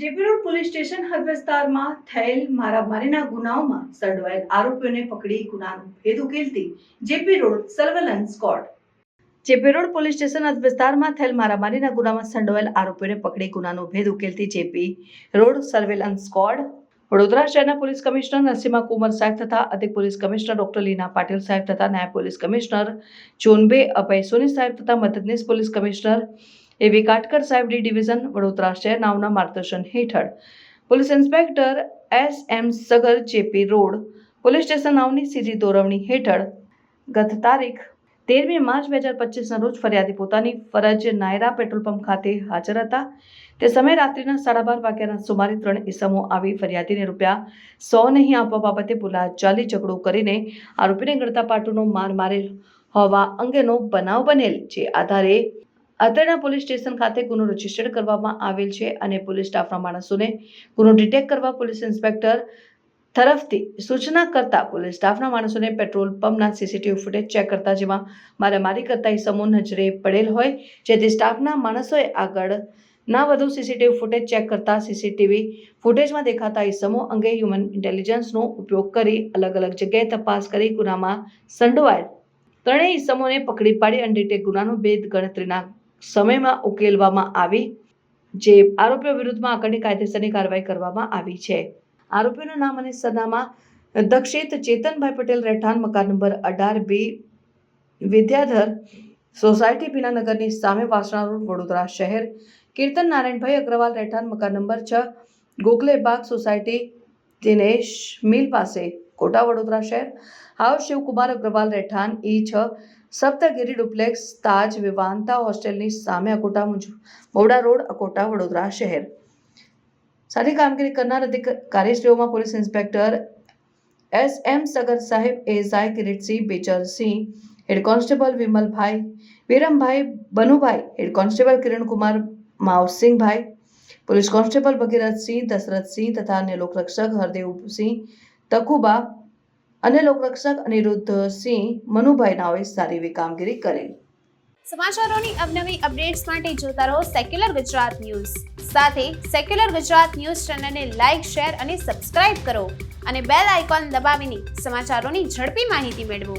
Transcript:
Police station હદ વિસ્તારમાં થયેલ મારામારીના ગુનાઓમાં સંડવાયેલ આરોપીઓને પકડી ગુનાનો ભેદ ઉકેલતી JP road surveillance squad JP road police station હદ વિસ્તારમાં થયેલ મારામારીના ગુનામાં સંડોવાયેલ આરોપીઓને પકડી ગુનાનો ભેદ ઉકેલતી JP road surveillance squad Vadodara શહેરના પોલીસ કમિશનર નરસિંહા કુમાર સાહેબ તથા અધિક police commissioner doctor Leena Patil સાહેબ તથા નાયબ પોલીસ કમિશનર જોનબે અભય સોની સાહેબ તથા મદદનીશ પોલીસ કમિશનર એવી કાટકર સાહેબ ડી ડિવિઝન વડોદરા શહેર નાવના માર્ગદર્શન હેઠળ. Police inspector S M Sagar JP road police station નાવની સીધી દોરવણી હેઠળ ગત તારીખ તેરમી માર્ચ બે હજાર પચીસના રોજ ફરિયાદી પોતાની ફરજ નાયરા પેટ્રોલ પંપ ખાતે હાજર હતા. તે સમયે રાત્રિના સાડા બાર વાગ્યાના સુમારે ત્રણ ઇસમો આવી ફરિયાદીને રૂપિયા સો નહીં આપવા બાબતે બોલાચાલી ઝઘડો કરીને આરોપીને ગળતા પાટુનો માર મારેલ હોવા અંગેનો બનાવ બનેલ, જે આધારે અત્રેના પોલીસ સ્ટેશન ખાતે ગુનો રજીસ્ટર્ડ કરવામાં આવેલ છે અને પોલીસ સ્ટાફના માણસોને ગુનો ડિટેક્ટ કરવા પોલીસ ઇન્સ્પેક્ટર તરફથી સૂચના કરતા પોલીસ સ્ટાફના માણસોને પેટ્રોલ પંપના સીસીટીવી ફૂટેજ ચેક કરતા જેમાં મારામારી કરતા સમૂહ નજરે પડેલ હોય, જેથી સ્ટાફના માણસોએ આગળ ના વધુ સીસીટીવી ફૂટેજ ચેક કરતા સીસીટીવી ફૂટેજમાં દેખાતા ઇસમો અંગે હ્યુમન ઇન્ટેલિજન્સનો ઉપયોગ કરી અલગ અલગ જગ્યાએ તપાસ કરી ગુનામાં સંડોવાયેલ. ત્રણેય ઇસમોને પકડી પાડી અનડિટેક ગુનાનો ભેદ ગણતરીના સમયમાં ઉકેલવામાં આવી, જે આરોપીઓ વિરુદ્ધમાં આગળની કાયદેસરની કાર્યવાહી કરવામાં આવી છે. આરોપીનું નામ અને સરનામા દક્ષિત ચેતનભાઈ પટેલ રહેઠાણ, મકાન નંબર અઢાર બી, વિદ્યાધર સોસાયટી ભીનાનગરની સામે વાસણા રોડ, વડોદરા શહેર. કીર્તન નારાયણભાઈ અગ્રવાલ રહેઠાણ, મકાન નંબર છ, ગોખલે બાગ સોસાયટી, દિનેશ, મિલ પાસે. કોટા વડોદરા શહેર હાઉસ શિવકુમાર અગ્રવાલ રહેઠાણ ઈ છ સપ્તગીરી ડુપ્લેક્સ તાજ વિવાંતા હોસ્ટેલની સામે અકોટા મોડા રોડ અકોટા વડોદરા શહેર સારી કામગીરી કરનાર અધિકારીશ્રીઓમાં police inspector S M Sagar સાહેબ એઝાય Kiritsinh Becharsinh head constable Vimalbhai, Virambhai Banubhai, head constable Kirankumar Mavsinhbhai, police constable Bhagirathsinh Dasharathsinh તથા અન્ય લોકરક્ષક હરદેવસિંહ તકુબા અને લોકરક્ષક અનિરુદ્ધસિંહ મનુભાઈ નાઓએ સારી એવી કામગીરી કરેલ સમાચારોની અવનવી અપડેટ્સ માટે જોતા રહો સેક્યુલર ગુજરાત ન્યૂઝ. સાથે સેક્યુલર ગુજરાત ન્યૂઝ ચેનલને લાઇક શેર અને સબસ્ક્રાઇબ કરો અને બેલ આઇકોન દબાવીને સમાચારોની ઝડપી માહિતી મેળવો.